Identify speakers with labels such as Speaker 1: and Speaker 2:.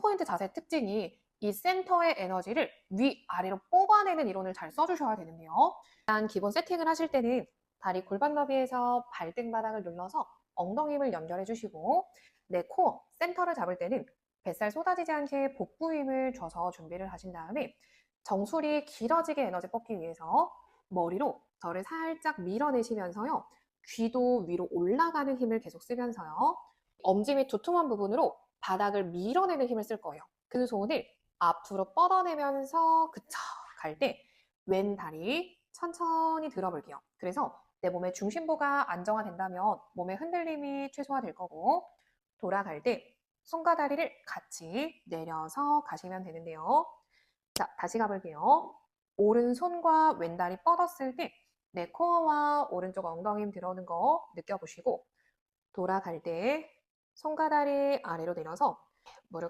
Speaker 1: 포인트 자세 특징이 이 센터의 에너지를 위아래로 뽑아내는 이론을 잘 써주셔야 되는데요. 일단 기본 세팅을 하실 때는 다리 골반 너비에서 발등바닥을 눌러서 엉덩이 힘을 연결해 주시고 내 코어, 센터를 잡을 때는 뱃살 쏟아지지 않게 복부 힘을 줘서 준비를 하신 다음에 정수리 길어지게 에너지 뽑기 위해서 머리로 저를 살짝 밀어내시면서요. 귀도 위로 올라가는 힘을 계속 쓰면서요. 엄지 및 두툼한 부분으로 바닥을 밀어내는 힘을 쓸 거예요. 그 손을 앞으로 뻗어내면서 그쳐 갈 때 왼 다리 천천히 들어볼게요. 그래서 내 몸의 중심부가 안정화된다면 몸의 흔들림이 최소화될 거고 돌아갈 때 손과 다리를 같이 내려서 가시면 되는데요. 자, 다시 가볼게요. 오른손과 왼다리 뻗었을 때 내 코어와 오른쪽 엉덩이 힘 들어오는 거 느껴보시고 돌아갈 때 다리 아래로 내려서 무릎